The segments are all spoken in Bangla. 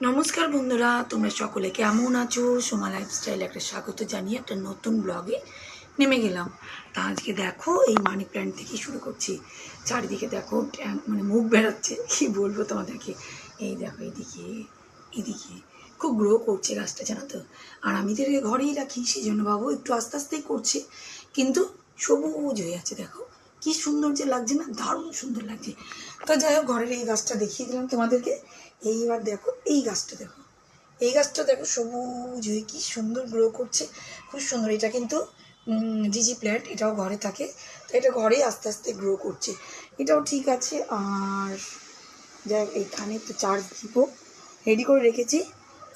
নমস্কার বন্ধুরা, তোমরা সকলে কেমন আছো? সোমা লাইফস্টাইল একটা স্বাগত জানিয়ে একটা নতুন ব্লগে নেমে গেলাম। তা আজকে দেখো, এই মানি প্ল্যান্ট থেকে শুরু করছি। চারিদিকে দেখো মানে মুখ বেরোচ্ছে কি বলব তোমাদেরকে? এই দেখো, এদিকে এদিকে। খুব গ্রো করছে গাছটা, জানো তো? আর আমি তো ঘরেই রাখি সেই জন্য বাবু একটু আস্তে আস্তেই করছে, কিন্তু সবুজ হয়ে আছে, দেখো। কি সুন্দর যে লাগছে না, দারুণ সুন্দর লাগছে। তো যাই হোক, ঘরের এই গাছটা দেখিয়ে দিলাম তোমাদেরকে। এইবার দেখো, এই গাছটা দেখো। এই গাছটা দেখো, সবুজ হয়ে কি সুন্দর গ্রো করছে। খুব সুন্দর। এটা কিন্তু জিজি প্ল্যান্ট এটাও ঘরে থাকে। তো এটা ঘরেই আস্তে আস্তে গ্রো করছে। এটাও ঠিক আছে। আর যাই এইখানে একটু চার্জ দিব রেডি করে রেখেছি।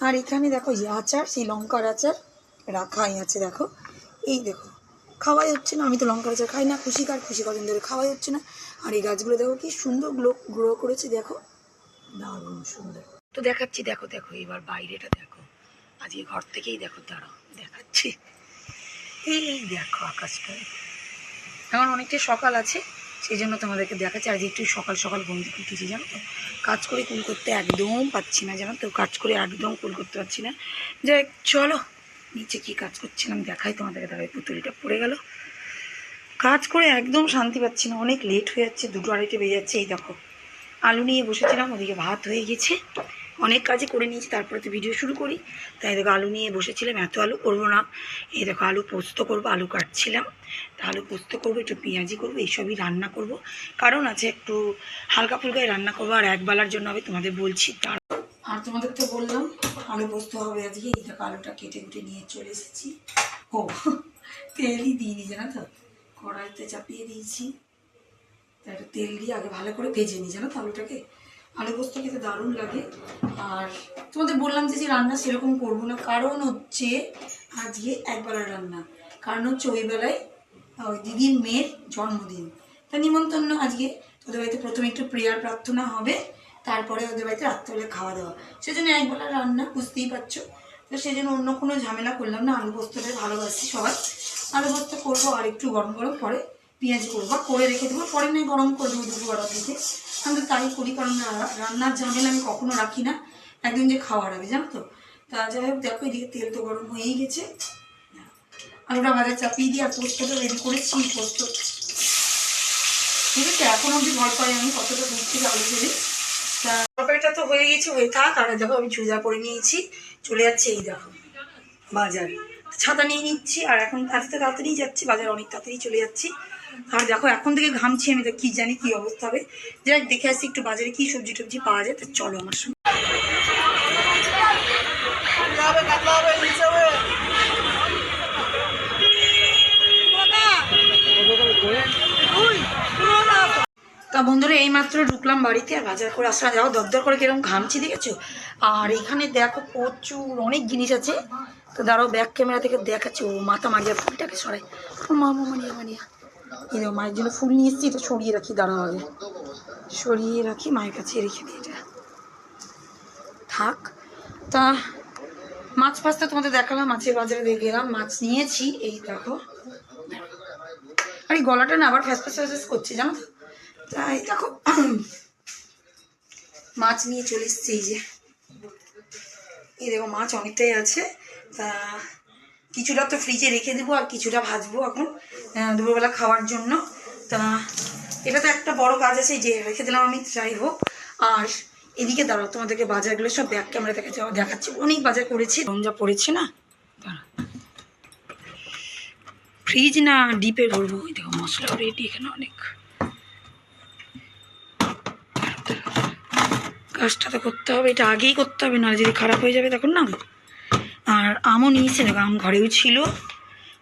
আর এখানে দেখো আচার, সেই লঙ্কার আচার রাখাই আছে, দেখো। এই দেখো খাওয়াই হচ্ছে না, আমি তো লঙ্কার আচার খাই না খুশি কার খুশি কদিন ধরে খাওয়াই হচ্ছে না। আর এই গাছগুলো দেখো কি সুন্দর গ্লো গ্রো করেছে, দেখো। দারুণ সুন্দর। তো দেখাচ্ছি, দেখো দেখো, এবার বাইরেটা দেখো। আজকে ঘর থেকেই দেখো দাঁড়াও দেখাচ্ছি। এই দেখো আকাশটা। এখন অনেকটাই সকাল আছে, সেই জন্য তোমাদেরকে দেখাচ্ছি। আজ একটু সকাল সকাল ঘুম থেকে উঠেছি, জানো তো? কাজ করে কুল করতে একদম পাচ্ছি না, জানো তো? কাজ করে একদম কুল করতে পারছি না। যাই, চলো। নিচে কি কাজ করছিলাম দেখাই, তোমাদেরকে দেখাই পুতুলিটা পড়ে গেল। কাজ করে একদম শান্তি পাচ্ছি না, অনেক লেট হয়ে যাচ্ছে, দুটো আড়াইটে বেজে যাচ্ছে, এই দেখো। আলু নিয়ে বসেছিলাম, ওদিকে ভাত হয়ে গেছে। অনেক কাজই করে নিয়েছি, তারপরে তো ভিডিও শুরু করি। তাই দেখো, আলু নিয়ে বসেছিলাম, এত আলু করব না। এই দেখো, আলু পোস্ত করব, আলু কাটছিলাম। তা আলু পোস্ত করব, একটু পেঁয়াজি করব, এইসবই রান্না করব। কারণ আছে একটু হালকা ফুলকাই রান্না করব, আর একবেলার জন্য আমি তোমাদের বলছি, তার আর তোমাদের তো বললাম, আলু পোস্ত হবে আজকে এই দেখো আলুটা কেটে কুটে নিয়ে চলে এসেছি। ও, তেলই দিইনি, জানো তো? কড়াইতে চাপিয়ে দিয়েছি। তাই তেল দিয়ে আগে ভালো করে ভেজে নিই, জানো তো আলুটাকে? আলু পোস্ত খেতে দারুণ লাগে। আর তোমাদের বললাম যে যে রান্না সেরকম করব না, কারণ হচ্ছে আজকে একবেলার রান্না। কারণ হচ্ছে ওই বেলায়, ওই দিদির মেয়ের জন্মদিন। তা নিমন্ত্রণ আজকে, তোদের বাড়িতে প্রথমে একটু প্রেয়ার প্রার্থনা হবে। তারপরে ওদের বাড়িতে রাত্রেবেলা খাওয়া দাওয়া। সেজন্য একবেলার রান্না বুঝতেই পারছ। তো সেই জন্য অন্য কোনো ঝামেলা করলাম না। আলু পোস্তটা ভালোবাসি সবাই আলু পোস্ত করব আর একটু গরম গরম পরে পেঁয়াজ করব। করে রেখে দেবো। পরে নয়, গরম করে দেবো দুপুর বেলার দিকে আমি তো তাই করি, কারণ রান্নার ঝামেলা আমি কখনো রাখি না। একদিন যে খাওয়ার আগে, জানো তো? তা যাই হোক, দেখো এদিকে তেল তো গরম হয়েই গেছে। আলুটা ভাজা চাপিয়ে দিয়ে আর পোস্তটা রেডি করেছি, পোস্ত। ঠিক আছে? এখন অবধি ভয় পাই আমি কতটা থেকে আলু তা তরকারিটা তো হয়ে গেছে হয়ে থাক আর দেখো আমি চুড়া পরে নিয়েছি। চলে যাচ্ছে এই দেখো, বাজার। ছাতা নিয়ে নিচ্ছি, আর এখন আজকে তাড়াতাড়ি যাচ্ছি, বাজার অনেক তাড়াতাড়ি চলে যাচ্ছি। আর দেখো, এখন থেকে ঘামছি আমি তো কি জানি কি অবস্থা হবে। যাই দেখে আসি একটু বাজারে কি সবজি টবজি পাওয়া যায়, তা চলো আমার সঙ্গে। তা বন্ধুরা, এইমাত্র ঢুকলাম বাড়িতে আর বাজার করে আসলাম। যাও, দরদর করে কীরকম ঘামছি, দেখেছ? আর এখানে দেখো প্রচুর অনেক জিনিস আছে। তো দাঁড়াও ব্যাক ক্যামেরা থেকে দেখাচ্ছে। ও মাথা মারিয়া ফুলটাকে সরাই। ও মা মা মারিয়া মারিয়া। এই মায়ের জন্য ফুল নিয়ে এসেছি, এটা সরিয়ে রাখি, দাঁড়াও আগে। সরিয়ে রাখি, মায়ের কাছে রেখে দিই এটা। থাক। তা মাছ ফাছ তো তোমাদের দেখালাম, মাছের বাজারে দিয়ে গেলাম, মাছ নিয়েছি। এই দেখো। আর এই গলাটা না আবার ফ্যাস ফ্যাস ফ্যাস করছে, জানো তো? তাই দেখো। মাছ নিয়ে চলে এসছি এই যে। এই দেখো, মাছ অনেকটাই আছে। তা কিছুটা তো ফ্রিজে রেখে দেবো আর কিছুটা ভাজবো এখন দুপুরবেলা খাওয়ার জন্য। তা এটা তো একটা বড় কাজ আছে যে রেখে দিলাম আমি, যাই হোক। আর এদিকে দাঁড়াও, তোমাদেরকে বাজারগুলো সব ব্যাগ ক্যামেরা যাওয়া দেখাচ্ছি। অনেক বাজার করেছি। রঞ্জা পড়েছে না ফ্রিজ না ডিপে ওই দেখো মশলা রেডি এখানে অনেক। কাজটা তো করতে হবে, এটা আগেই করতে হবে না যদি খারাপ হয়ে যাবে তখন না আর আমও নিয়েছে, দেখো, আম ঘরেও ছিল।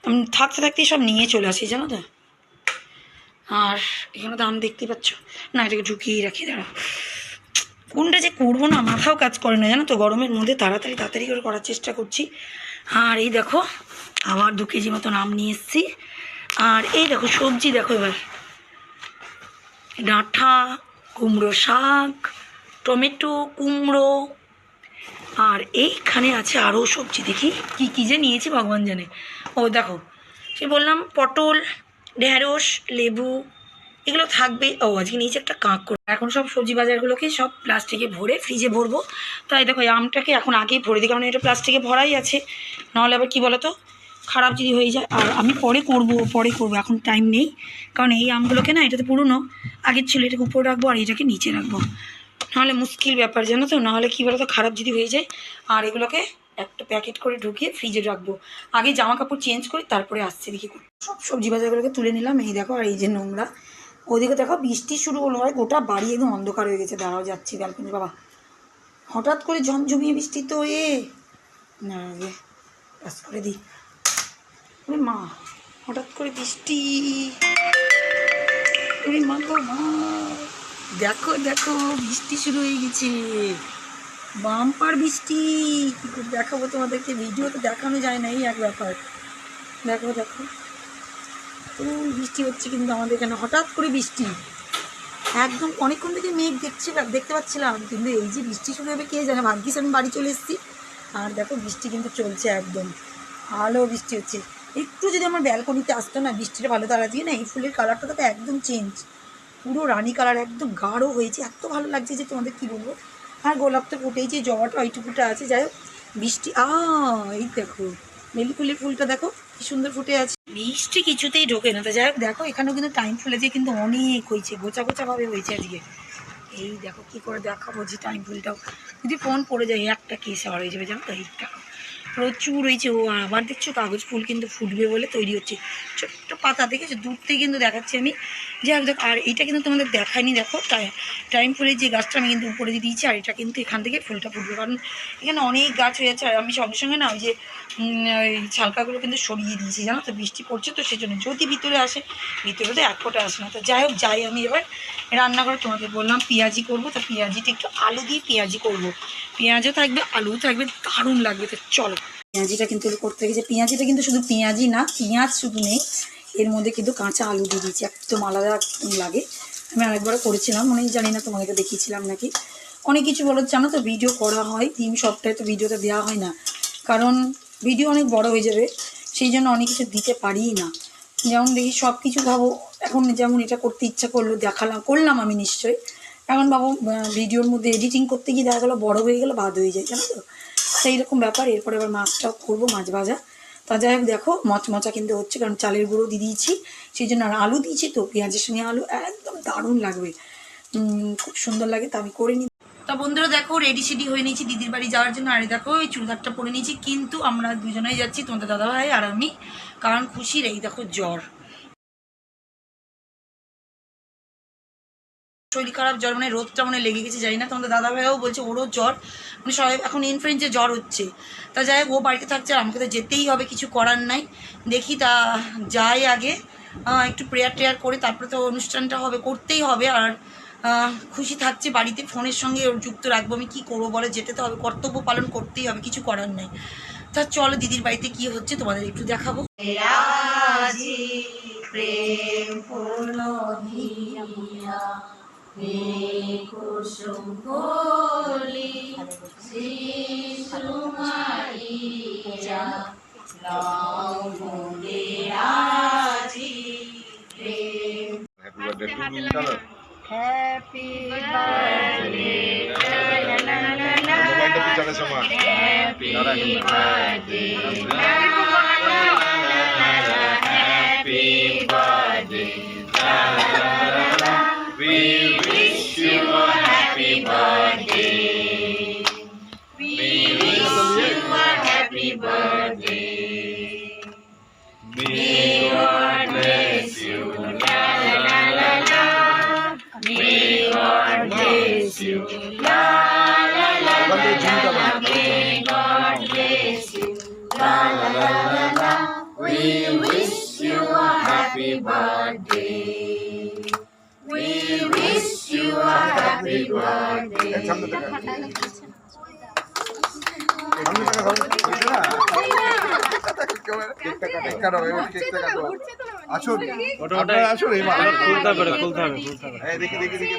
আমি থাকতে থাকতেই সব নিয়ে চলে আসি, জানো তো? আর এখানে তো আম দেখতে পাচ্ছ। না, এটাকে ঢুকিয়ে রাখি, দাঁড়াও। কোনটা যে করব না, মাথাও কাজ করে না, জানো তো? গরমের মধ্যে তাড়াতাড়ি তাড়াতাড়ি করে করার চেষ্টা করছি। আর এই দেখো, আবার দু কেজি মতন আম নিয়ে এসেছি। আর এই দেখো, সবজি দেখো এবার। ডাঁটা কুমড়ো শাক টমেটো, কুমড়ো, আর এইখানে আছে আরও সবজি। দেখি কি, কী যে নিয়েছি ভগবান জানে। ও দেখো, সে বললাম পটল ঢ্যাঁড়স লেবু, এগুলো থাকবে। ও, আজকে নিচে একটা কাঁক করে এখন সব সবজি বাজারগুলোকে সব প্লাস্টিকে ভরে ফ্রিজে ভরবো। তাই দেখো, এই আমটাকে এখন আগেই ভরে দিই, কারণ এটা প্লাস্টিকে ভরাই আছে। নাহলে আবার কী বলো তো খারাপ যদি হয়ে যায়। আর আমি পরে করব পরে করব, এখন টাইম নেই। কারণ এই আমগুলোকে না, এটাতে পুরনো, আগের ছিল, এটাকে উপরে রাখব আর এটাকে নিচে রাখব। নাহলে মুশকিল ব্যাপার, জানো তো? নাহলে কী বলো তো খারাপ যদি হয়ে যায়, আর এগুলোকে একটা প্যাকেট করে ঢুকিয়ে ফ্রিজে রাখব। আগে জামা কাপড় চেঞ্জ করি তারপরে আসছে, দেখি সব সবজি বাজারগুলোকে তুলে নিলাম। এই দেখো, আর এই যে নোংরা। ওদিকে দেখো, বৃষ্টি শুরু হলো আর গোটা বাড়ি একদম অন্ধকার হয়ে গেছে। দাঁড়াও, যাচ্ছি ব্যালকনি বাবা। হঠাৎ করে ঝমঝমিয়ে বৃষ্টি তো, এ। না, আগে করে দিই। ওরে মা, হঠাৎ করে বৃষ্টি। ওরে মা গো, মা। দেখো দেখো, বৃষ্টি শুরু হয়ে গেছে। বাম্পার বৃষ্টি। দেখাবো তোমাদেরকে? ভিডিও তো দেখানো যায় না, এই এক ব্যাপার। দেখো দেখো। তো বৃষ্টি হচ্ছে কিন্তু আমাদের এখানে। হঠাৎ করে বৃষ্টি। একদম অনেকক্ষণ থেকে মেঘ দেখছি, দেখতে পাচ্ছিলাম, কিন্তু এই যে বৃষ্টি শুরু হবে, কে জানে? ভাগ্যিস আমি বাড়ি চলে এসেছি। আর দেখো, বৃষ্টি কিন্তু চলছে একদম। ভালো বৃষ্টি হচ্ছে। একটু যদি আমার ব্যালকনিতে আসতো না, বৃষ্টিটা ভালো তারা দিয়ে না, এই ফুলের কালারটা তো একদম চেঞ্জ পুরো রানী কালার একদম গাঢ় হয়েছে। এত ভালো লাগছে যে তোমাদের কী বলব? আর গোলাপ তো ফুটেই, যে জবাটা ওইটুকুটা আছে, যাই হোক বৃষ্টি আ, এই দেখো বেলি ফুলটা দেখো, কি সুন্দর ফুটে আছে। বৃষ্টি কিছুতেই ঢোকে না। তো যাই হোক, দেখো, এখানেও কিন্তু টাইম ফুলেছে, কিন্তু অনেক হয়েছে গোছা গোছা ভাবে হয়েছে আজকে এই দেখো, কি করে দেখাবো যে টাইম ফুলটাও। যদি ফোন পড়ে যায়, একটা কেস আবার হয়ে যাবে, জানো তো? এইটা প্রচুর হয়েছে। ও আবার দেখছ কাগজ ফুল কিন্তু ফুটবে বলে তৈরি হচ্ছে। ছোট্ট পাতা দেখেছ? দূর থেকে কিন্তু দেখাচ্ছি আমি। যে দেখো, আর এইটা কিন্তু তোমাদের দেখায়নি, দেখো। টাই- টাইম ফুলের যে গাছটা আমি কিন্তু উপরে দিয়ে দিয়েছি, আর এটা কিন্তু এখান থেকে ফুলটা ফুটবে। কারণ এখানে অনেক গাছ হয়ে যাচ্ছে, আর আমি সঙ্গে সঙ্গে না ওই যে ওই ছালকাগুলো কিন্তু সরিয়ে দিয়েছি, জানো তো? বৃষ্টি পড়ছে তো সেজন্য। যদি ভিতরে আসে, ভিতরে তো এক ফোঁটা আসে না। তো যাই হোক, যাই আমি এবার রান্নাঘরে তোমাদের বললাম, পেঁয়াজি করব। তো পেঁয়াজিটা একটু আলু দিয়ে পেঁয়াজি করব। পেঁয়াজও থাকবে আলু থাকবে, দারুণ লাগবে তো, চলো। পেঁয়াজিটা কিন্তু করতে গেছে। পেঁয়াজিটা কিন্তু শুধু পেঁয়াজি না, পেঁয়াজ শুধু নেই, এর মধ্যে কিন্তু কাঁচা আলু দিয়ে দিয়েছি, একদম আলাদা লাগে। আমি আরেকবারও করেছিলাম, মনে জানি না, তোমাদেরকে দেখিয়েছিলাম নাকি। অনেক কিছু বলো, জানো তো ভিডিও করা হয় তিন সপ্তাহে তো ভিডিওটা দেওয়া হয় না। কারণ ভিডিও অনেক বড় হয়ে যাবে, সেই জন্য অনেক কিছু দিতে পারিই না। যেমন দেখি সব কিছু ভাবো, এখন যেমন এটা করতে ইচ্ছা করল, দেখালাম, করলাম আমি নিশ্চয়ই। এখন বাবু ভিডিওর মধ্যে এডিটিং করতে গিয়ে দেখা গেলো বড়ো হয়ে গেলো, বাদ হয়ে যায়, জানো তো? সেই রকম ব্যাপার। এরপরে আবার মাছটাও করব, মাছ ভাজা। তা যাই হোক, দেখো মচমচা কিন্তু হচ্ছে, কারণ চালের গুঁড়ো দিয়ে দিয়েছি। সেই জন্য আর আলু দিয়েছি তো, পেঁয়াজের সঙ্গে আলু একদম দারুণ লাগবে। খুব সুন্দর লাগে, তা আমি করে নিই। তা বন্ধুরা, দেখো রেডি সেডি হয়ে নিয়েছি দিদির বাড়ি যাওয়ার জন্য। আর দেখো, এই চুড়িদারটা পরে নিয়েছি, কিন্তু আমরা দুজনেই যাচ্ছি তোমাদের দাদাভাই আর আমি, কারণ খুশির এই দেখো জ্বর। শরীর খারাপ, জ্বর মানে রোদটা মানে লেগে গেছে, জানি না। তোমাদের দাদা ভাইও বলছে, ওরও জ্বর। মানে সবাই, এখন ইনফ্লুয়েঞ্জে জ্বর হচ্ছে। তা যাই ও বাড়িতে থাকছে, আর আমাকে তো যেতেই হবে, কিছু করার নাই। দেখি তা যাই আগে। একটু প্রেয়ার টেয়ার করে, তারপরে তো অনুষ্ঠানটা হবে, করতেই হবে। আর খুশি থাকছে বাড়িতে, ফোনের সঙ্গে যুক্ত রাখব আমি, কী করব বলে? যেতে তো হবে, কর্তব্য পালন করতেই হবে, কিছু করার নাই। তা চলো, দিদির বাড়িতে কি হচ্ছে তোমাদের একটু দেখাবো। প্রেম পূর্ণ Happy birthday to you. চলো মোবাইলটা পিছনে সময় Happy birthday. We আসুন ওটা আপনারা ওটাই আসুন খুলতে হবে খুলতে হবে খুলতে হবে দেখি দেখি দেখি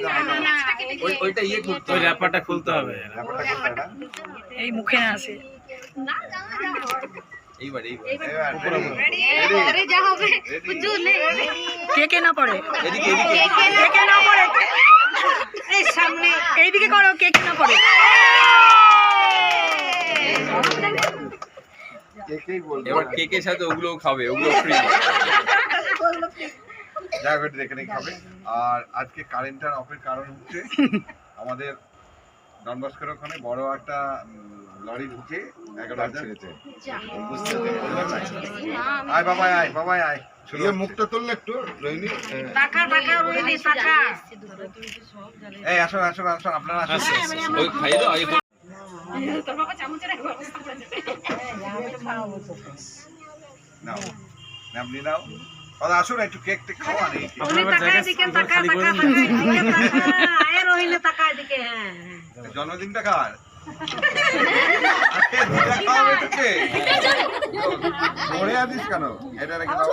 ওইটা ইয়ে ওই র্যাপারটা খুলতে হবে এই মুখে না আসে এইবার? আরে যা হবে কে কে না পড়ে এদিকে এদিকে কে কে না পড়ে এই সামনে এইদিকে করো কে কে না পড়ে। এবার কেকের সাথে ওগুলোও খাবে ওগুলো ফ্রি জায়গাটি এখানে খাবে। আর আজকে কারেন্টটার অফের কারণ হচ্ছে আমাদের ডনবস্কোর ওখানে বড় একটা লরি ঢুকে এগারো হাজার আয় বাবাই আয় বাবাই আয়। শুধু মুখটা তুললে একটু রোহিণী এই আসো আসো আসো আপনারা আসুন। ওই খাইয়ে দাও আগে নাও আপনি নাও। দাদা আসুন একটু কেক টেক খাওয়া নেই করে দিন। জন্মদিনটা কার? দিদা খাওয়াবে তোকে পরে আদিস কেন? এটা রেখে দাও।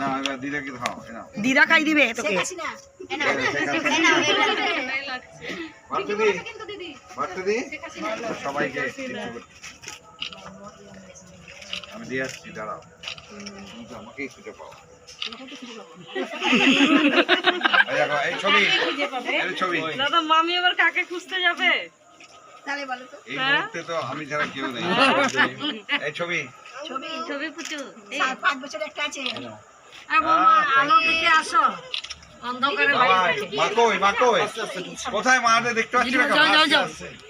না এবার দিদাকে খাও দিদা খাই দিবে তোকে। সবাইকে আমি দিয়ে আসছি দাঁড়াও। তুমি তো আমাকেই খুঁজে পাও। এই ছবি। ছবি। দাদা মামি আবার কাকে খুঁজতে যাবে? এই মুহূর্তে তো আমি ছাড়া কেউ নেই। এই ছবি। ছবি। পুচু আলো দিকে আসো। অন্ধকারে মা কই মা কই কোথায় মাদের দেখতে পাচ্ছি না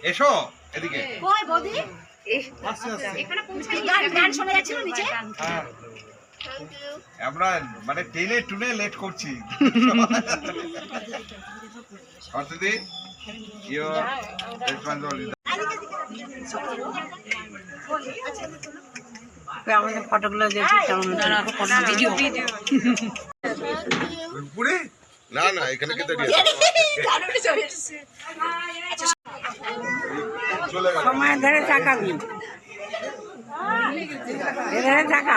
এসো এদিকে। হ্যাঁ। আমরা মানে টেনে টুনে লেট করছি। অর্থদি আমাদের ফটোগুলো ভিডিও উপরে না না এখানে কে দাঁড়িয়ে সময় ধরে তাকাবি এধারে টাকা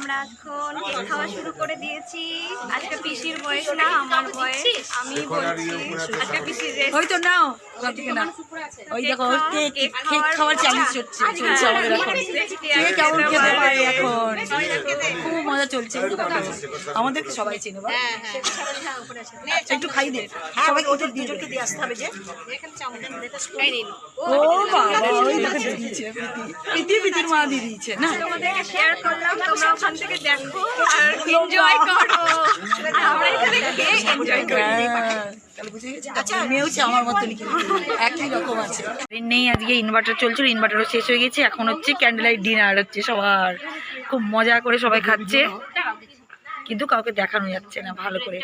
আমরা এখন খাওয়া শুরু করে দিয়েছি। আজকে পিসির বয়স না আমার বয়স। আমি বলছি আজকে পিসির ওই তো নাও ওখান থেকে নাও। ওই দেখো কেক কেক খাওয়ার চ্যালেঞ্জ হচ্ছে চলছে আমাদের এখন। কে কেমন খেতে পারে এখন? খুব মজা চলছে। আমাদেরকে সবাই চিনে একটু খাই দে। সবাই ওদের দুজনকে দিয়ে আসতে হবে যে। ও বাবা ওই দেখো দিয়েছে। প্রীতি। প্রীতির মা দিয়ে দিয়েছে। না। শেয়ার করলাম ওখান থেকে দেখো আর এনজয় করো। আমরা এখানে এনজয় করি। আচ্ছা মেয়েও হচ্ছে আমার মতনই কিন্তু একই রকম আছে। নেই আজকে ইনভার্টার চলছিল ইনভার্টারও শেষ হয়ে গেছে। এখন হচ্ছে ক্যান্ডেল লাইট ডিনার হচ্ছে সবার। খুব মজা করে সবাই খাচ্ছে। কিন্তু কাউকে দেখানো যাচ্ছে না ভালো করে।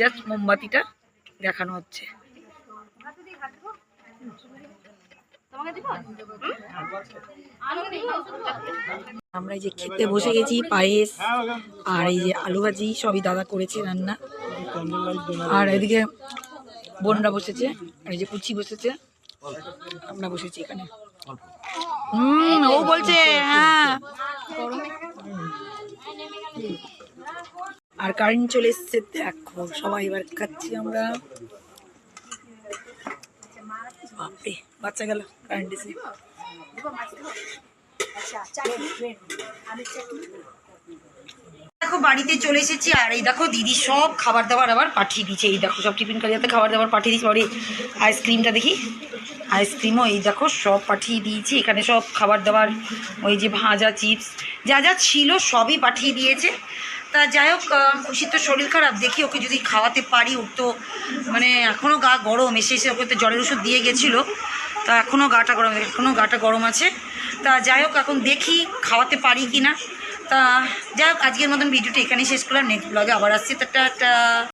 জাস্ট মোমবাতিটা দেখানো হচ্ছে। আমরা এই যে খেতে বসে গেছি, পায়েস আর এই যে আলু ভাজি সবই দাদা করেছে রান্না। আর এদিকে বোনরা বসেছে, আর এই যে কুচি বসেছে, আমরা বসেছি এখানে। ও বলছে হ্যাঁ। আর কারেন্ট চলে এসছে, দেখো, সবাই এবার খাচ্ছি আমরা। বাপরে। বাচ্চা গেল কারেন্ট এসে দেখো, বাড়িতে চলে এসেছি, আর এই দেখো, দিদি সব খাবার দাবার আবার পাঠিয়ে দিয়েছে। এই দেখো, সব টিফিন কারিয়াতে খাবার দাবার পাঠিয়ে দিয়েছে। বাড়ি আইসক্রিমটা দেখি। আইসক্রিমও এই দেখো, সব পাঠিয়ে দিয়েছি। এখানে সব খাবার দাবার, ওই যে ভাজা, চিপস, যা যা ছিল সবই পাঠিয়ে দিয়েছে। তা যাই হোক খুশির তো শরীর খারাপ। দেখি ওকে যদি খাওয়াতে পারি, ওর তো মানে এখনও গা গরম। এসে এসে ওকে তো জ্বরের ওষুধ দিয়ে গেছিল। তা এখনও গাটা গরম এখনও গাটা গরম আছে। তা যাই হোক, এখন দেখি খাওয়াতে পারি কি না তা যাই হোক, আজকের মতন ভিডিওটা এখানেই শেষ করলাম। নেক্সট ব্লগে আবার আসছি। টাটা।